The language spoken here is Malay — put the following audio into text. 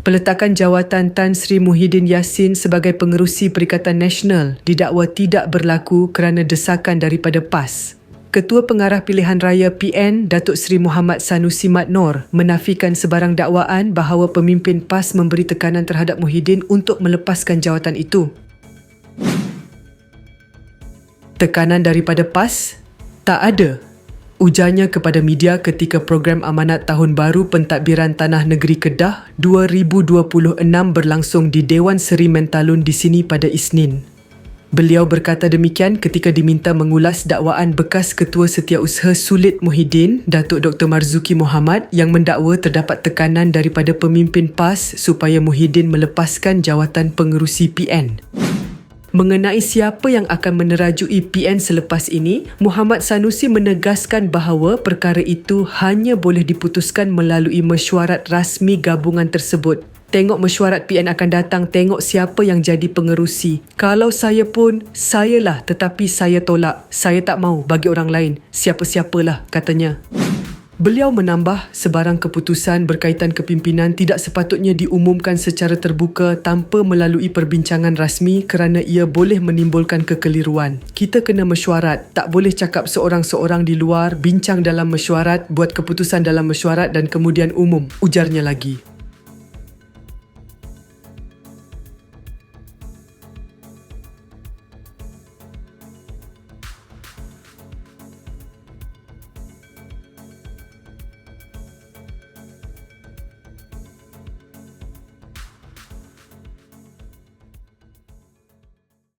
Peletakan jawatan Tan Sri Muhyiddin Yassin sebagai pengerusi Perikatan Nasional didakwa tidak berlaku kerana desakan daripada PAS. Ketua Pengarah Pilihan Raya PN Datuk Seri Muhammad Sanusi Mat Nor menafikan sebarang dakwaan bahawa pemimpin PAS memberi tekanan terhadap Muhyiddin untuk melepaskan jawatan itu. Tekanan daripada PAS? Tak ada. Ujarnya kepada media ketika program amanat Tahun Baru Pentadbiran Tanah Negeri Kedah 2026 berlangsung di Dewan Seri Mentalun di sini pada Isnin. Beliau berkata demikian ketika diminta mengulas dakwaan bekas Ketua Setiausaha Sulit Muhyiddin, Datuk Dr. Marzuki Muhammad yang mendakwa terdapat tekanan daripada pemimpin PAS supaya Muhyiddin melepaskan jawatan pengerusi PN. Mengenai siapa yang akan menerajui PN selepas ini, Muhammad Sanusi menegaskan bahawa perkara itu hanya boleh diputuskan melalui mesyuarat rasmi gabungan tersebut. Tengok mesyuarat PN akan datang tengok siapa yang jadi pengerusi. Kalau saya pun, sayalah tetapi saya tolak. Saya tak mau bagi orang lain. Siapa-siapalah katanya. Beliau menambah sebarang keputusan berkaitan kepimpinan tidak sepatutnya diumumkan secara terbuka tanpa melalui perbincangan rasmi kerana ia boleh menimbulkan kekeliruan. Kita kena mesyuarat, tak boleh cakap seorang-seorang di luar, bincang dalam mesyuarat, buat keputusan dalam mesyuarat dan kemudian umum, ujarnya lagi.